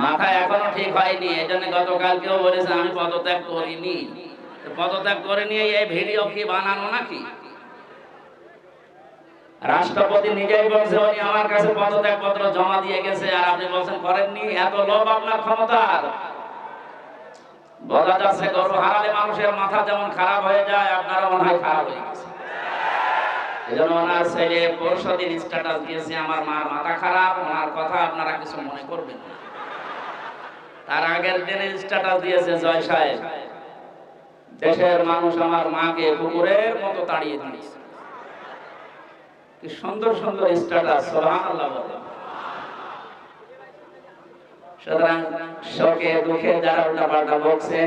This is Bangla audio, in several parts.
মাথা এখনও ঠিক হয়নি, এই জন্য গতকালকেও বলেছে, আমি পদত্যাগ করিনি। পদত্যাগ করে নিয়ে এই ভিডিও কি বানানো নাকি? রাষ্ট্রপতি নিজেই বলছে, উনি আমার কাছে পদত্যাগ পত্র জমা দিয়ে গেছে। আর আপনি বলছেন, করেননি, এত লোভ আপনার ক্ষমতার। বোঝা যাচ্ছে, গরু হারালে মানুষের মাথা যেমন খারাপ হয়ে যায়, আপনারও মনে হয় খারাপ হয়ে গেছে। এই জন্য ওনার ছেলে পরশু স্ট্যাটাস দিয়েছে, আমার মার মাথা খারাপ, ওনার কথা আপনারা কিছু মনে করবেন না। তার আগের দিনে স্ট্যাটাস দিয়েছে জয় সাহেব। দেশের মানুষ আমার মাকে কুকুরের মতো তাড়িয়ে দিয়েছে। কি সুন্দর সুন্দর স্ট্যাটাস সুবহানাল্লাহ সুতরাং শোকে, দুঃখে যারা বকছে,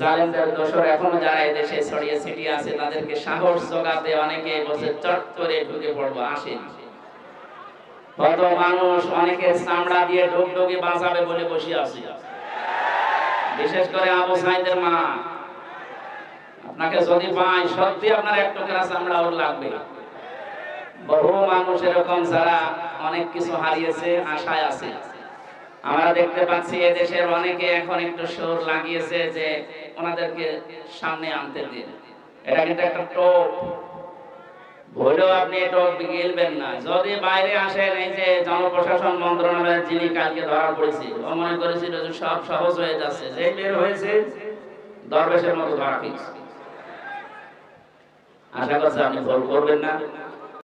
জালেমদের দোষর এখনও যারা দেশে ছড়িয়ে ছিটিয়ে আছে, তাদেরকে সাহস জোগাতে অনেকে বসে চট করে ঢুকে পড়ব, আসেন। কত মানুষ অনেকে চামড়া দিয়ে ঢোক ঢোকে বাঁচাবে বলে বসে আছে। বিশেষ করে আবু সাইদের মা। আপনাকে যদি পাই, সত্যি আপনার এক টুকরা চামড়া ওর লাগবে। বহু মানুষ এরকম যারা অনেক কিছু হারিয়েছে, আশায় আছে। আমরা দেখতে পাচ্ছি এদেশের অনেকে এখন একটু সুর লাগিয়েছে যে ওনাদেরকে সামনে আনতে দিন। এটা কিন্তু একটা টোপ। ভুলেও আপনি এটা গেলবেন না। যদি বাইরে আসেন, এই যে জনপ্রশাসন মন্ত্রণালয়ের যিনি কালকে ধরা পড়েছে, ও মনে করেছিল যে সব সহজ হয়ে যাচ্ছে, যে বের হয়েছে, দরবেশের মতো ধরা পেয়েছে আশা করছি আপনি ভুল করবেন না।